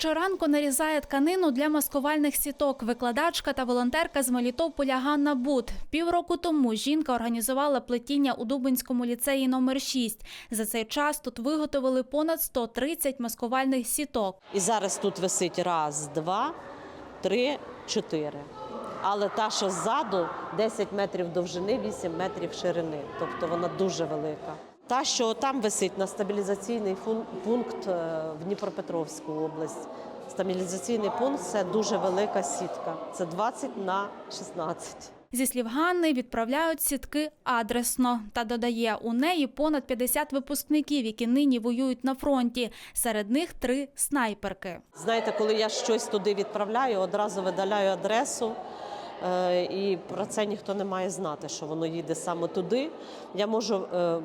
Щоранку нарізає тканину для маскувальних сіток. Викладачка та волонтерка з Мелітополя Ганна Бут. Півроку тому жінка організувала плетіння у Дубинському ліцеї номер 6. За цей час тут виготовили понад 130 маскувальних сіток. І зараз тут висить раз, два, три, чотири. Але та, що ззаду, 10 метрів довжини, 8 метрів ширини. Тобто вона дуже велика. Та, що там висить на стабілізаційний пункт е, в Дніпропетровську область. Стабілізаційний пункт це дуже велика сітка. Це 20 на 16. Зі слів Ганни, відправляють сітки адресно. Та додає, у неї понад 50 випускників, які нині воюють на фронті. Серед них три снайперки. Знаєте, коли я щось туди відправляю, одразу видаляю адресу. Е, І про це ніхто не має знати, що воно їде саме туди. Я можу е,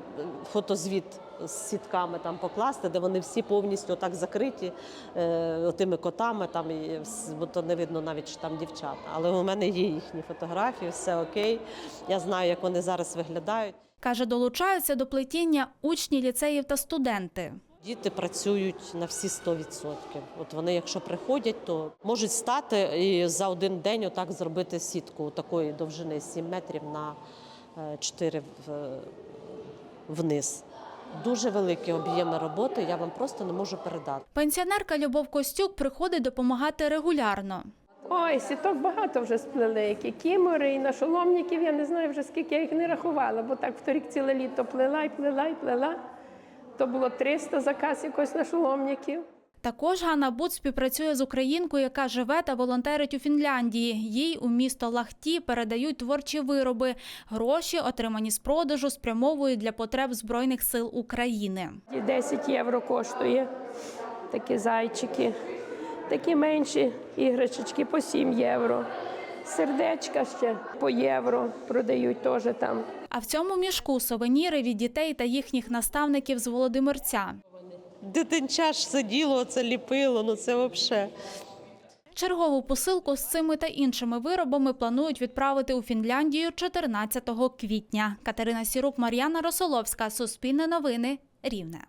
фотозвіт з сітками там покласти, де вони всі повністю так закриті е, тими котами, там, бо то не видно навіть, що там дівчата. Але у мене є їхні фотографії, все окей. Я знаю, як вони зараз виглядають. Каже, долучаються до плетіння учні ліцеїв та студенти. Діти працюють на всі 100%. От вони, якщо приходять, то можуть стати і за один день отак зробити сітку такої довжини 7 метрів на е, 4 вниз. Дуже великі об'єми роботи, я вам просто не можу передати. Пенсіонерка Любов Костюк приходить допомагати регулярно. Ой, сіток багато вже сплели, які кімори і нашоломників, я не знаю вже скільки я їх не рахувала, бо так вторік ціле літо плела і плела і плела. То було 300 заказ якось нашоломників. Також Ганна Бут співпрацює з українкою, яка живе та волонтерить у Фінляндії. Їй у місто Лахті передають творчі вироби. Гроші, отримані з продажу, спрямовують для потреб Збройних сил України. 10 євро коштує такі зайчики. Такі менші іграшечки по 7 євро. Сердечка ще по євро продають теж там. А в цьому мішку сувеніри від дітей та їхніх наставників з Володимирця. Дитинча ж сиділо, це ліпило, ну це взагалі. Чергову посилку з цими та іншими виробами планують відправити у Фінляндію 14 квітня. Катерина Сірук, Мар'яна Росоловська, Суспільне новини, Рівне.